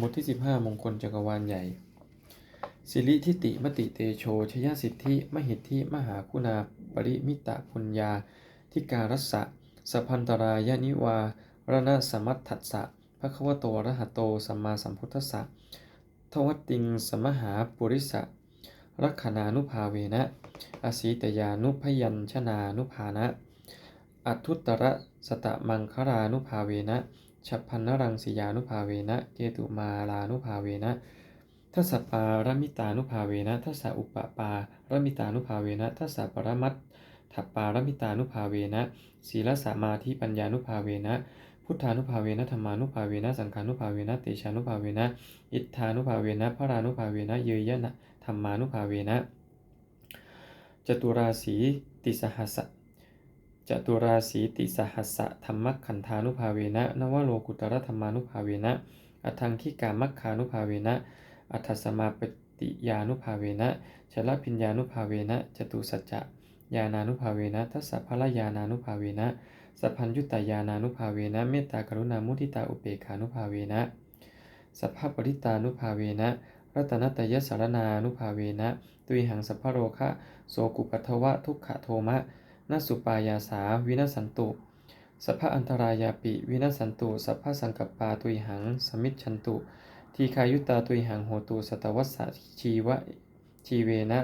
บทที่ 15 มงคลจักรวาลใหญ่ สิริทิติมติเตโชชยสิทธิ มหิทธิ มหาคุณาปริมิตะปุญญา ทิการัสสะสพันตรายนิวารณสมัตถัสสะภควโตอรหะโตสัมมาสัมพุทธัสสะทวัตติงสมหาปุริสะรักขณานุภาเวนะ อสีตยานุพยัญชนานุภานะ อัทุตตระสตะมังครานุภาเวนะฉัพพันนรังสียานุภาเวนะ เกตุมาลานุภาเวนะทัสปารมิตานุภาเวนะทัสอุปปารมิตานุภาเวนะทัสปรมัตถปารมิตานุภาเวนะศีลสมาธิปัญญานุภาเวนะ พุทธานุภาเวนะธรรมานุภาเวนะ สังฆานุภาเวนะเตชานุภาเวนะ อิทธานุภาเวนะพระรานุภาเวนะ เยยนะธรรมานุภาเวนะ จตุราสีติสหัส จตุราสีติสหัสสะธรรมขันธานุภาเวนะนวโลกุตรธรรมานุภาเวนะอัทังคิกามัคคานุภาเวนะอัฏฐสมาปฏิยานุภาเวนะชลพิญญานุภาเวนะจตุสัจจะญาณานุภาเวนะทัสสะพละญาณานุภาเวนะสัพพัญญุตายานานุภาเวนะเมตตากรุณามุทิตาอุเบกขานุภาเวนะสัพพปริตานุภาเวนะรัตนตยสารนานุภาเวนะตุยหังสัพพโรคะโสกุปัทวะทุกขโทมะ นสุปายาสาวินสันตุสัพพะอันตรายาปิวินสันตุสัพพะสังกัปปาตุยหังสมิจฉันตุ ทีคายุตตาตุยหังโหตุสตวัสสะชีวะชีเวนะ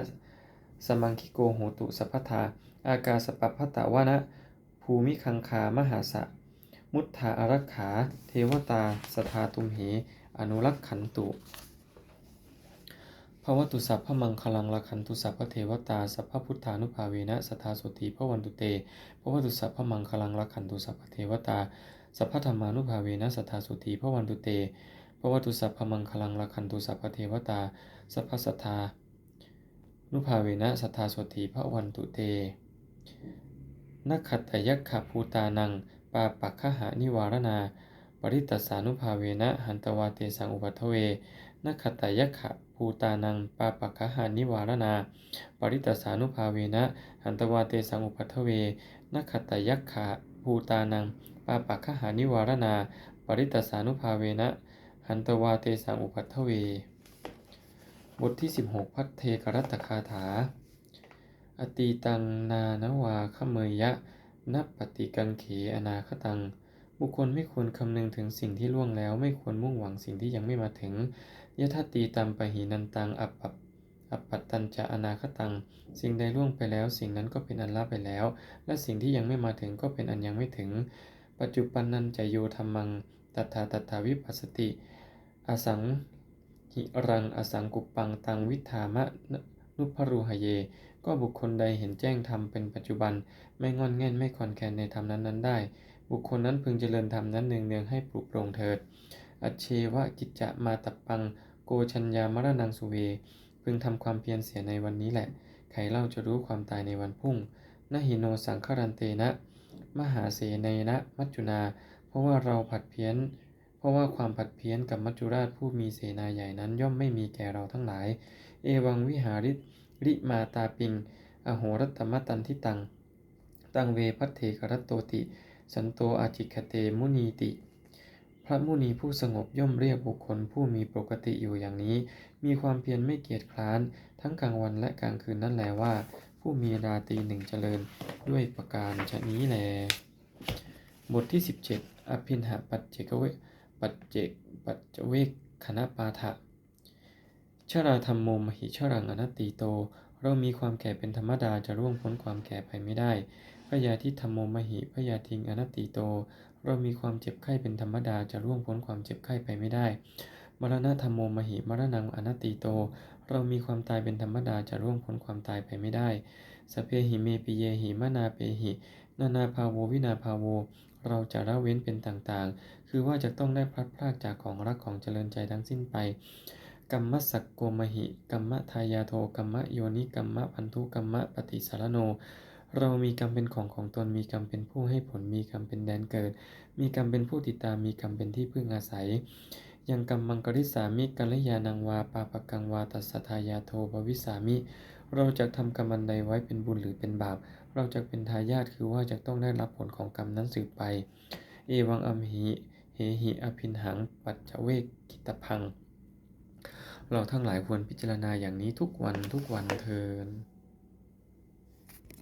สมังคิโกโหตุสัพพทา อากาสปัปพตะวะนะ ภูมิคังคามหาสะ มุทธาอารักขา เทวตา สทาตุมเห อนุรักขันตุ ภวตุสัพพมังคลังละขันตุสัพพเทวตาสัพพพุทธานุภาเวนะสทธาโสติพระวันตุเตภวตุสัพพมังคลังละขันตุสัพพเทวตาสัพพธรรมานุภาเวนะสทธาโสติพระวันตุเตภวตุสัพพมังคลังละขันตุสัพพเทวตาสัพพสัทธานุภาเวนะสัทธาโสติพระวันตุเตนักขัตยักขภูตานัง ปาปักขหานิวารณา ปริตตสานุภาเวนะหันตวาเตสังอุปัทเวนักขตตยักขะ ภูตานังปาปักขหานิวารณา ปริตตสานุภาเวนะหันตวาเตสังอุปัทเวนักขตยักขะภูตานังปาปักขหานิวารณา ปริตตสานุภาเวนะหันตวาเตสังอุปัทเว บทที่ 16 พัทเทกรัตคาถา อตีตังนานวาขเมยยะนับปฏิกังเขอนาคตัง บุคคลไม่ควรคำนึงถึงสิ่งที่ล่วงแล้ว ไม่ควรมุ่งหวังสิ่งที่ยังไม่มาถึงยะทัตีตัมปะหีนันตัง อัปปัปอัปปัตตัญจะอนาคตัง สิ่งใดล่วงไปแล้ว สิ่งนั้นก็เป็นอันละไปแล้ว และสิ่งที่ยังไม่มาถึงก็เป็นอันยังไม่ถึง ปัจจุปันนันจะโยธรรมัง ตัถาตถาวิปัสสติ อสังหิรัง อสังกุปปัง ตังวิธามะนุพรูหเย ก็บุคคลใดเห็นแจ้งธรรมเป็นปัจจุบัน ไม่งอนแง่นไม่คอนแคนในธรรมนั้นๆได้ บุคคลนั้นพึงเจริญธรรมนั้นเนืองๆให้ปลุกปลงเถิด อัจเชวะกิจจะมาตับปัง โกชัญญามรณังสุเว พึงทำความเพียรเสียในวันนี้แหละ ใครเล่าจะรู้ความตายในวันพุ่งนหิโนสังคารันเตนะ มหาเสนนะ มัจจุนา เพราะว่าเราผัดเพี้ยน เพราะว่าความผัดเพี้ยนกับมัจจุราชผู้มีเสนาใหญ่นั้นย่อมไม่มีแก่เราทั้งหลาย เอวังวิหาริริมาตาปิง อโหรัตมตันทิตัง ตังเวพัทเทกรัตโตติ สันโตอาจิคเตมุนีติ พระมุนีผู้สงบย่อมเรียกบุคคลผู้มีปกติอยู่อย่างนี้ มีความเพียรไม่เกียจคร้าน ทั้งกลางวันและกลางคืนนั่นแลว่า ผู้มีราตรีหนึ่งเจริญด้วยประการชนี้แล บทที่ 17 อภินหปัจเจกเวปัจเจกปัจเจเวกคณะปาทะชราธรรมโมมหิชรังอนัตติโต เรามีความแก่เป็นธรรมดาจะร่วงพ้นความแก่ไปไม่ได้ พยาธิธรรมโมมหิพยาทิงอนัตติโต เรามีความเจ็บไข้เป็นธรรมดาจะร่วงพ้นความเจ็บไข้ไปไม่ได้ มรณะธรรมโมมหิมรณังอนัตติโต เรามีความตายเป็นธรรมดาจะร่วงพ้นความตายไปไม่ได้สเพหิเมปิเยหิมนาเปหิ นานาภาโววินาภาโว เราจะละเว้นเป็นต่างๆ คือว่าจะต้องได้พลัดพรากจากของรักของเจริญใจทั้งสิ้นไปกัมมสักโกมหิกัมมทายาโทกัมมโยนิกัมมพันธุกัมมปฏิสารโน เรามีกรรมเป็นของของตนมีกรรมเป็นผู้ให้ผลมีกรรมเป็นแดนเกิด มีกรรมเป็นผู้ติดตามมีกรรมเป็นที่พึ่งอาศัย ยังกรรมมังกริสามิกัลยานังวาปาปกังวาตัสทายาโทภวิสามิ เราจะทำกรรมอันใดไว้เป็นบุญหรือเป็นบาป เราจะเป็นทายาทคือว่าจะต้องได้รับผลของกรรมนั้นสืบไป เอวังอัมหิเหหิอภินหัง ปัจจเวกกิตพัง เราทั้งหลายควรพิจารณาอย่างนี้ทุกวันทุกวันเทิน